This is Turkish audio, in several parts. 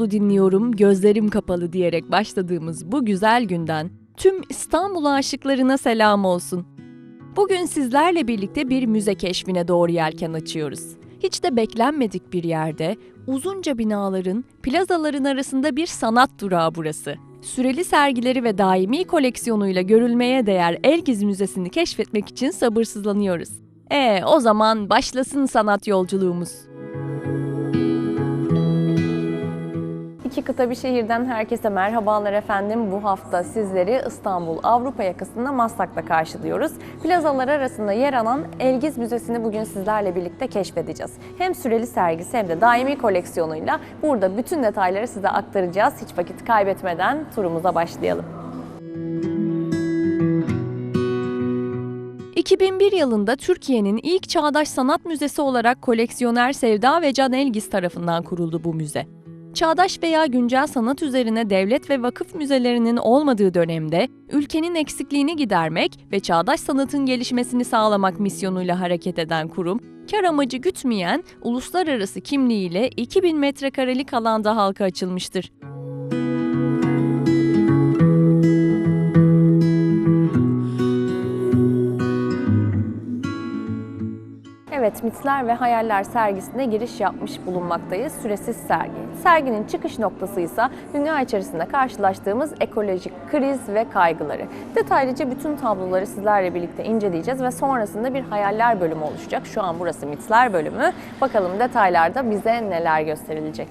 İstanbul'u dinliyorum, gözlerim kapalı diyerek başladığımız bu güzel günden tüm İstanbul aşıklarına selam olsun. Bugün sizlerle birlikte bir müze keşfine doğru yelken açıyoruz. Hiç de beklenmedik bir yerde, uzunca binaların, plazaların arasında bir sanat durağı burası. Süreli sergileri ve daimi koleksiyonuyla görülmeye değer Elgiz Müzesi'ni keşfetmek için sabırsızlanıyoruz. E o zaman başlasın sanat yolculuğumuz. İki kıta bir şehirden herkese merhabalar efendim. Bu hafta sizleri İstanbul Avrupa yakasında Maslak'ta karşılıyoruz. Plazalar arasında yer alan Elgiz Müzesi'ni bugün sizlerle birlikte keşfedeceğiz. Hem süreli sergisi hem de daimi koleksiyonuyla burada bütün detayları size aktaracağız. Hiç vakit kaybetmeden turumuza başlayalım. 2001 yılında Türkiye'nin ilk çağdaş sanat müzesi olarak koleksiyoner Sevda ve Can Elgiz tarafından kuruldu bu müze. Çağdaş veya güncel sanat üzerine devlet ve vakıf müzelerinin olmadığı dönemde ülkenin eksikliğini gidermek ve çağdaş sanatın gelişmesini sağlamak misyonuyla hareket eden kurum, kar amacı gütmeyen uluslararası kimliğiyle 2000 metrekarelik alanda halka açılmıştır. Evet, Mitler ve Hayaller sergisine giriş yapmış bulunmaktayız. Süresiz sergi. Serginin çıkış noktası ise dünya içerisinde karşılaştığımız ekolojik kriz ve kaygıları. Detaylıca bütün tabloları sizlerle birlikte inceleyeceğiz ve sonrasında bir hayaller bölümü oluşacak. Şu an burası Mitler bölümü. Bakalım detaylarda bize neler gösterilecek.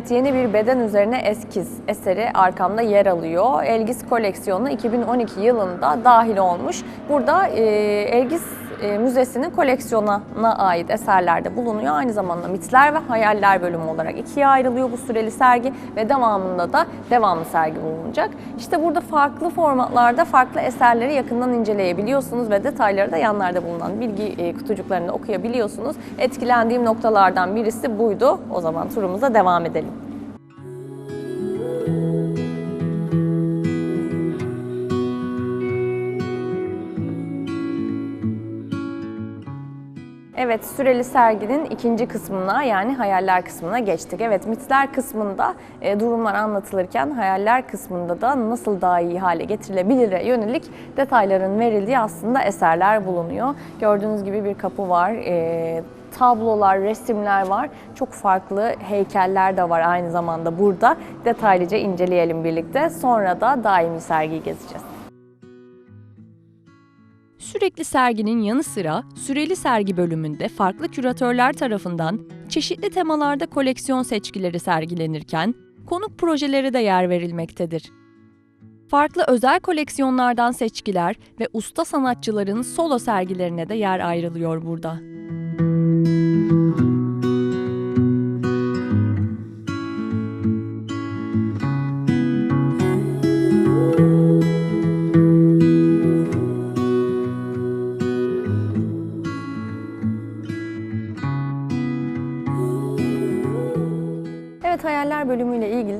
Evet yeni bir beden üzerine eskiz eseri arkamda yer alıyor. Elgis koleksiyonuna 2012 yılında dahil olmuş. Burada e, Elgis e, Müzesi'nin koleksiyonuna ait eserlerde bulunuyor. Aynı zamanda mitler ve hayaller bölümü olarak ikiye ayrılıyor bu süreli sergi ve devamında da devamlı sergi bulunacak. İşte burada farklı formatlarda farklı eserleri yakından inceleyebiliyorsunuz ve detayları da yanlarda bulunan bilgi e, kutucuklarında okuyabiliyorsunuz. Etkilendiğim noktalardan birisi buydu. O zaman turumuza devam edelim. Evet, süreli serginin ikinci kısmına yani hayaller kısmına geçtik. Evet, mitler kısmında e, durumlar anlatılırken hayaller kısmında da nasıl daha iyi hale getirilebilire yönelik detayların verildiği aslında eserler bulunuyor. Gördüğünüz gibi bir kapı var, e, tablolar, resimler var. Çok farklı heykeller de var aynı zamanda burada. Detaylıca inceleyelim birlikte. Sonra da daimi sergiyi gezeceğiz. Sürekli serginin yanı sıra süreli sergi bölümünde farklı küratörler tarafından çeşitli temalarda koleksiyon seçkileri sergilenirken konuk projeleri de yer verilmektedir. Farklı özel koleksiyonlardan seçkiler ve usta sanatçıların solo sergilerine de yer ayrılıyor burada.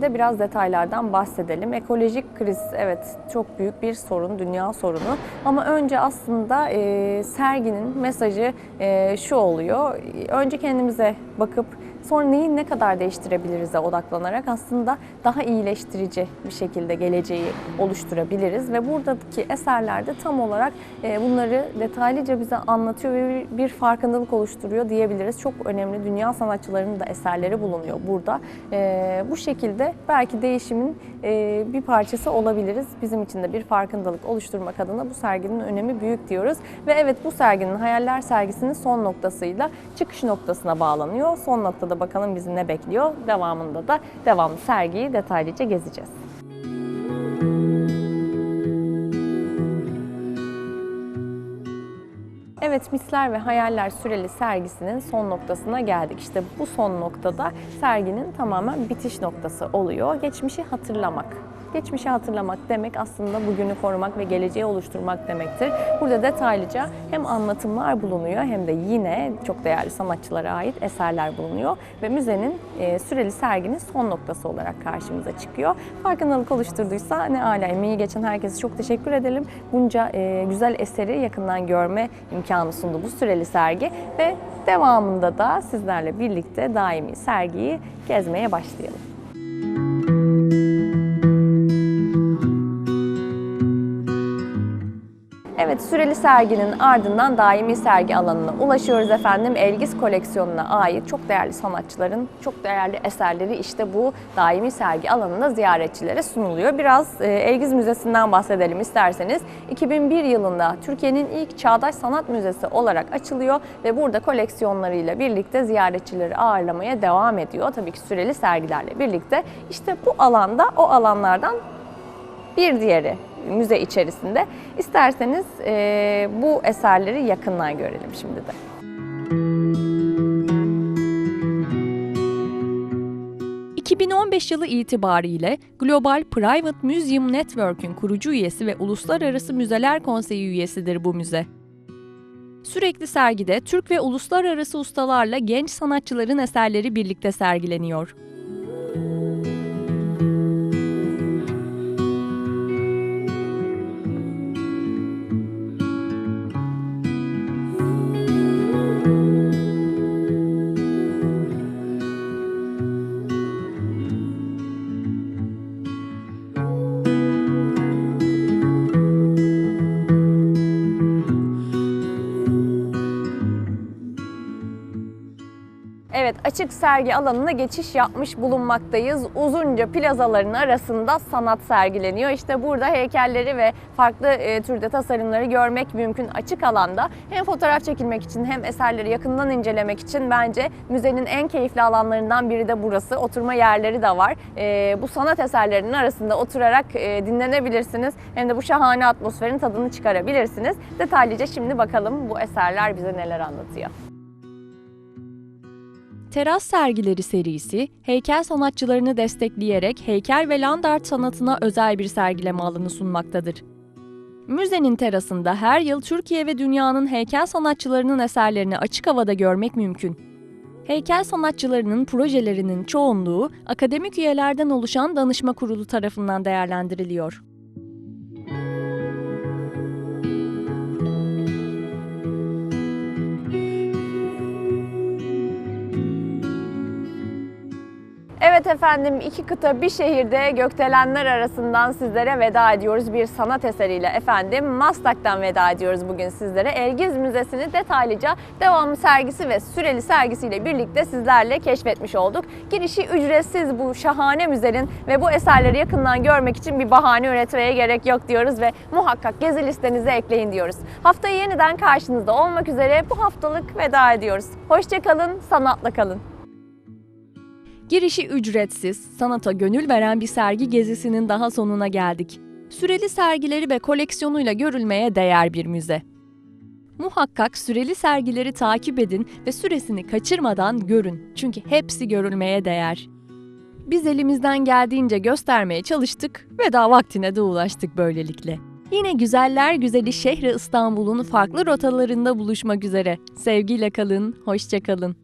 Bölümüyle ilgili de biraz detaylardan bahsedelim. Ekolojik kriz evet çok büyük bir sorun, dünya sorunu. Ama önce aslında e, serginin mesajı e, şu oluyor. Önce kendimize bakıp sonra neyi ne kadar değiştirebiliriz'e odaklanarak aslında daha iyileştirici bir şekilde geleceği oluşturabiliriz. Ve buradaki eserlerde tam olarak e, bunları detaylıca bize anlatıyor ve bir farkındalık oluşturuyor diyebiliriz. Çok önemli dünya sanatçılarının da eserleri bulunuyor burada. E, bu şekilde belki değişimin e, bir parçası olabiliriz. Bizim için de bir farkındalık oluşturmak adına bu serginin önemi büyük diyoruz. Ve evet bu serginin Hayaller sergisinin son noktasıyla çıkış noktasına bağlanıyor. Son noktada bakalım bizi ne bekliyor. Devamında da devamlı sergiyi detaylıca gezeceğiz. Evet Misler ve Hayaller süreli sergisinin son noktasına geldik. İşte bu son noktada serginin tamamen bitiş noktası oluyor. Geçmişi hatırlamak. Geçmişi hatırlamak demek aslında bugünü korumak ve geleceği oluşturmak demektir. Burada detaylıca hem anlatımlar bulunuyor hem de yine çok değerli sanatçılara ait eserler bulunuyor ve müzenin e, süreli serginin son noktası olarak karşımıza çıkıyor. Farkındalık oluşturduysa ne ala emeği geçen herkese çok teşekkür edelim. Bunca e, güzel eseri yakından görme imkanı sundu bu süreli sergi ve devamında da sizlerle birlikte daimi sergiyi gezmeye başlayalım. Süreli serginin ardından daimi sergi alanına ulaşıyoruz efendim. Elgiz koleksiyonuna ait çok değerli sanatçıların çok değerli eserleri işte bu daimi sergi alanında ziyaretçilere sunuluyor. Biraz e, Elgiz Müzesi'nden bahsedelim isterseniz. 2001 yılında Türkiye'nin ilk çağdaş sanat müzesi olarak açılıyor ve burada koleksiyonlarıyla birlikte ziyaretçileri ağırlamaya devam ediyor. Tabii ki süreli sergilerle birlikte. İşte bu alanda o alanlardan bir diğeri müze içerisinde. İsterseniz e, bu eserleri yakından görelim şimdi de. ...2015 yılı itibariyle Global Private Museum Network'ün kurucu üyesi ve Uluslararası Müzeler Konseyi üyesidir bu müze. Sürekli sergide Türk ve uluslararası ustalarla genç sanatçıların eserleri birlikte sergileniyor. Evet, açık sergi alanına geçiş yapmış bulunmaktayız. Uzunca plazaların arasında sanat sergileniyor. İşte burada heykelleri ve farklı e, türde tasarımları görmek mümkün açık alanda. Hem fotoğraf çekilmek için hem eserleri yakından incelemek için bence müzenin en keyifli alanlarından biri de burası. Oturma yerleri de var. E, bu sanat eserlerinin arasında oturarak e, dinlenebilirsiniz. Hem de bu şahane atmosferin tadını çıkarabilirsiniz. Detaylıca şimdi bakalım bu eserler bize neler anlatıyor. Teras sergileri serisi, heykel sanatçılarını destekleyerek heykel ve land art sanatına özel bir sergileme alanı sunmaktadır. Müzenin terasında her yıl Türkiye ve dünyanın heykel sanatçılarının eserlerini açık havada görmek mümkün. Heykel sanatçılarının projelerinin çoğunluğu akademik üyelerden oluşan danışma kurulu tarafından değerlendiriliyor. Efendim iki kıta bir şehirde gökdelenler arasından sizlere veda ediyoruz bir sanat eseriyle efendim. Maslak'tan veda ediyoruz bugün sizlere. Elgiz Müzesi'ni detaylıca devamlı sergisi ve süreli sergisiyle birlikte sizlerle keşfetmiş olduk. Girişi ücretsiz bu şahane müzenin ve bu eserleri yakından görmek için bir bahane üretmeye gerek yok diyoruz ve muhakkak gezi listenize ekleyin diyoruz. Haftaya yeniden karşınızda olmak üzere bu haftalık veda ediyoruz. Hoşçakalın, sanatla kalın. Girişi ücretsiz, sanata gönül veren bir sergi gezisinin daha sonuna geldik. Süreli sergileri ve koleksiyonuyla görülmeye değer bir müze. Muhakkak süreli sergileri takip edin ve süresini kaçırmadan görün. Çünkü hepsi görülmeye değer. Biz elimizden geldiğince göstermeye çalıştık ve daha vaktine de ulaştık böylelikle. Yine güzeller güzeli şehri İstanbul'un farklı rotalarında buluşmak üzere. Sevgiyle kalın, hoşça kalın.